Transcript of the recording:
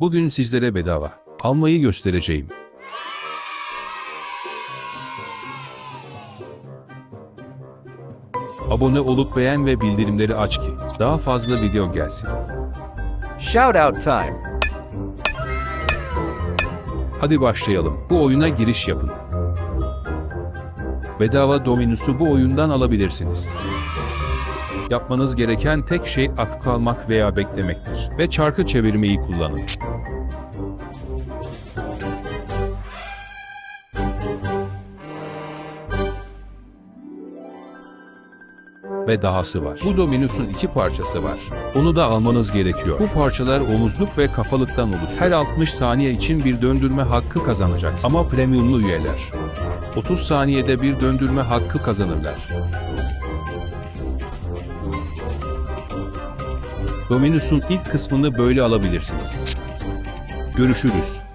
Bugün sizlere bedava almayı göstereceğim. Abone olup beğen ve bildirimleri aç ki daha fazla video gelsin. Shout out time. Hadi başlayalım. Bu oyuna giriş yapın. Bedava Dominus'u bu oyundan alabilirsiniz. Yapmanız gereken tek şey aktif almak veya beklemektir. Ve çarkı çevirmeyi kullanın. Ve dahası var. Bu Dominus'un iki parçası var. Onu da almanız gerekiyor. Bu parçalar omuzluk ve kafalıktan oluşur. Her 60 saniye için bir döndürme hakkı kazanacaksın. Ama premiumlu üyeler 30 saniyede bir döndürme hakkı kazanırlar. Dominus'un ilk kısmını böyle alabilirsiniz. Görüşürüz.